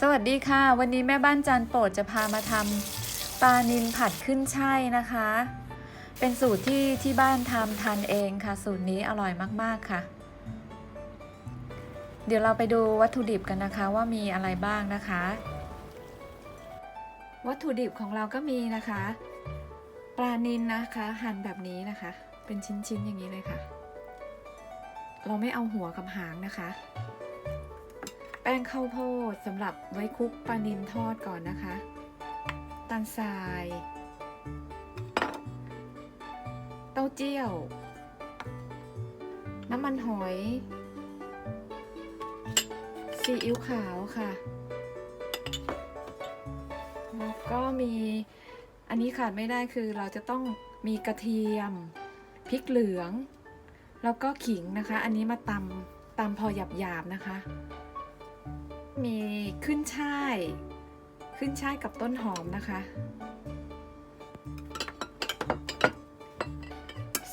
สวัสดีค่ะ วันนี้แม่บ้านจานโปรดจะพามาทำปลานิลผัดขึ้นช่ายนะคะ เป็นสูตรที่ที่บ้านทำทานเองค่ะ สูตรนี้อร่อยมากๆค่ะ เดี๋ยวเราไปดูวัตถุดิบกันนะคะว่ามีอะไรบ้างนะคะ วัตถุดิบของเราก็มีนะคะ ปลานิลนะคะ หั่นแบบนี้นะคะ เป็นชิ้นๆอย่างนี้เลยค่ะ เราไม่เอาหัวกับหางนะคะ แป้งข้าวโพดสำหรับไว้คลุกปลานิลทอดก่อนนะคะตาลทราย เต้าเจี้ยว น้ำมันหอยซีอิ๊วขาวค่ะ แล้วก็มีอันนี้ขาดไม่ได้คือเราจะต้องมีกระเทียมพริกเหลือง แล้วก็ขิงนะคะ อันนี้มาตำตำพอหยาบๆนะคะ มีขึ้นช่าย ขึ้นช่ายกับต้นหอมนะคะ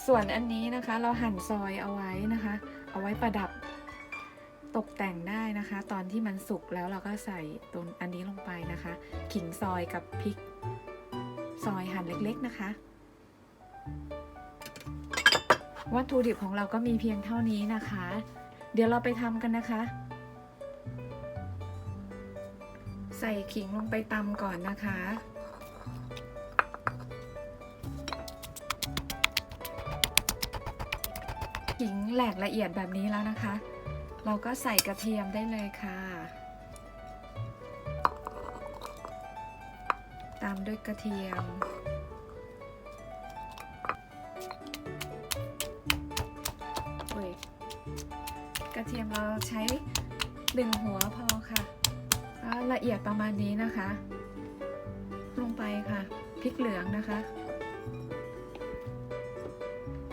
ส่วนอันนี้นะคะเราหั่นซอยเอาไว้นะคะ เอาไว้ประดับตกแต่งได้นะคะ ตอนที่มันสุกแล้วเราก็ใส่ตรงอันนี้ลงไปนะคะ ขิงซอยกับพริก ซอยหั่นเล็กๆนะคะ วัตถุดิบของเราก็มีเพียงเท่านี้นะคะ เดี๋ยวเราไปทำกันนะคะ ใส่ขิงลงไปตำก่อนนะคะ ขิงแหลกละเอียดแบบนี้แล้วนะคะ เราก็ใส่กระเทียมได้เลยค่ะตามด้วยกระเทียม กระเทียมเราใช้หนึ่งหัวพอค่ะ ละเอียดประมาณนี้นะคะ ลงไปค่ะพริกเหลืองนะคะ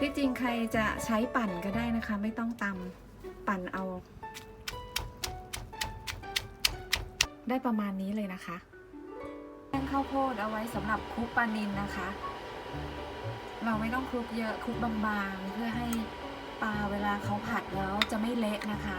ที่จริงใครจะใช้ปั่นก็ได้นะคะ ไม่ต้องตำปั่นเอา ได้ประมาณนี้เลยนะคะแป้งข้าวโพดเอาไว้สำหรับคลุกปลานิลนะคะ เราไม่ต้องคลุกเยอะคลุกบางๆ เพื่อให้ปลาเวลาเขาผัดแล้วจะไม่เละนะคะ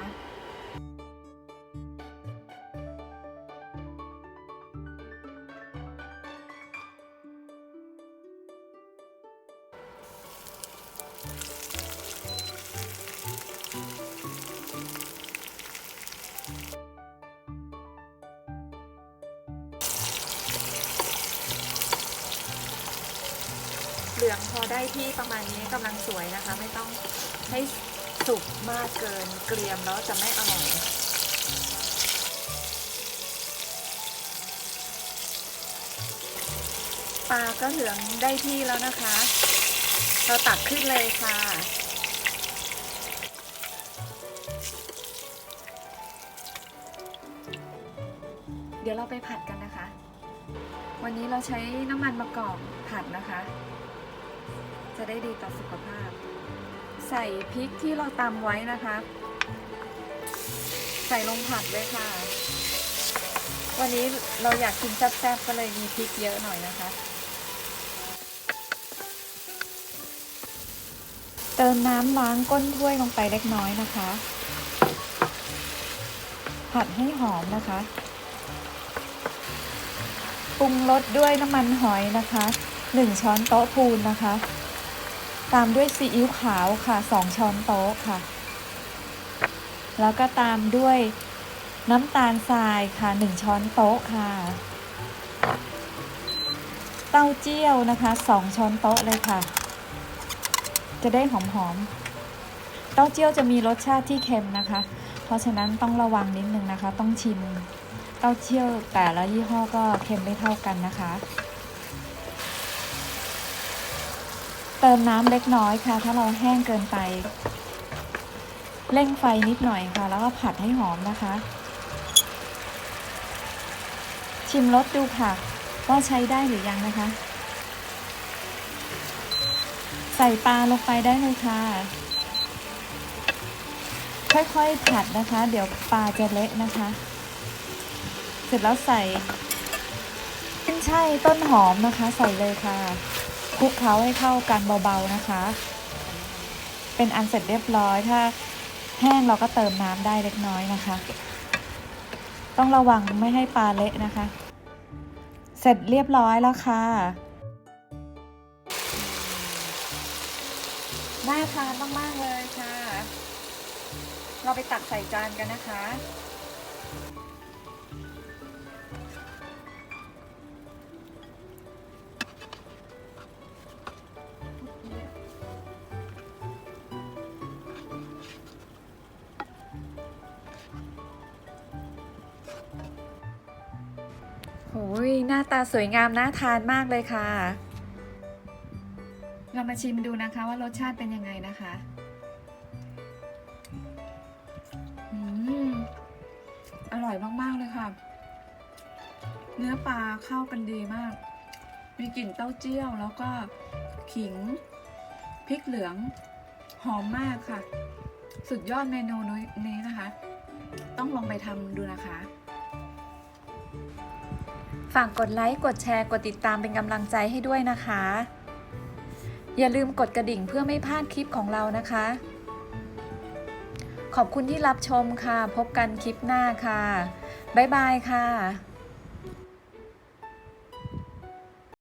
ลืองพอได้ที่ประมาณนี้กำลังสวยนะคะ ไม่ต้องให้สุกมากเกินเกรียมแล้วจะไม่อร่อยปลาก็เหลืองได้ที่แล้วนะคะ เราตักขึ้นเลยค่ะ เดี๋ยวเราไปผัดกันนะคะ วันนี้เราใช้น้ำมันมะกอกผัดนะคะ ได้ดีต่อสุขภาพ ใส่พริกที่เราตำไว้นะคะ ใส่ลงผัดเลยค่ะ วันนี้เราอยากกินแซ่บๆก็เลยมีพริกเยอะหน่อยนะคะ เติมน้ำล้างก้นถ้วยลงไปเล็กน้อยนะคะ ผัดให้หอมนะคะปรุงรสด้วยน้ำมันหอยนะคะ 1 ช้อนโต๊ะพูนนะคะ ตามด้วยซีอิ๊วขาวค่ะ 2 ช้อนโต๊ะค่ะ แล้วก็ตามด้วยน้ำตาลทรายค่ะ 1 ช้อนโต๊ะค่ะ เต้าเจี้ยวนะคะ 2 ช้อนโต๊ะเลยค่ะ จะได้หอมๆ เต้าเจี้ยวจะมีรสชาติที่เค็มนะคะ เพราะฉะนั้นต้องระวังนิดนึงนะคะ ต้องชิม เต้าเจี้ยวแต่ละยี่ห้อก็เค็มไม่เท่ากันนะคะ เติมน้ำเล็กน้อยค่ะ ถ้าเราแห้งเกินไป เร่งไฟนิดหน่อยค่ะ แล้วก็ผัดให้หอมนะคะ ชิมรสดูค่ะว่าใช้ได้หรือยังนะคะ ใส่ปลาลงไปได้เลยค่ะ ค่อยๆผัดนะคะ เดี๋ยวปลาจะเละนะคะ เสร็จแล้วใส่ขึ้นช่ต้นหอมนะคะ ใส่เลยค่ะ คลุกเคล้าให้เข้ากันเบาๆนะคะ เป็นอันเสร็จเรียบร้อยถ้าแห้งเราก็เติมน้ำได้เล็กน้อยนะคะ ต้องระวังไม่ให้ปลาเละนะคะ เสร็จเรียบร้อยแล้วค่ะ น่าทานมากๆเลยค่ะ เราไปตักใส่จานกันนะคะ โอ้ยหน้าตาสวยงามน่าทานมากเลยค่ะ เรามาชิมดูนะคะว่ารสชาติเป็นยังไงนะคะอืมอร่อยมาก ๆ เลยค่ะ เนื้อปลาเข้ากันดีมาก มีกลิ่นเต้าเจี้ยวแล้วก็ขิงพริกเหลือง หอมมากค่ะ สุดยอดเมนูนี้นะคะ ต้องลองไปทำดูนะคะ ฝากกดไลค์กดแชร์กดติดตามเป็นกำลังใจให้ด้วยนะคะ อย่าลืมกดกระดิ่งเพื่อไม่พลาดคลิปของเรานะคะ ขอบคุณที่รับชมค่ะ พบกันคลิปหน้าค่ะ บ๊ายบายค่ะ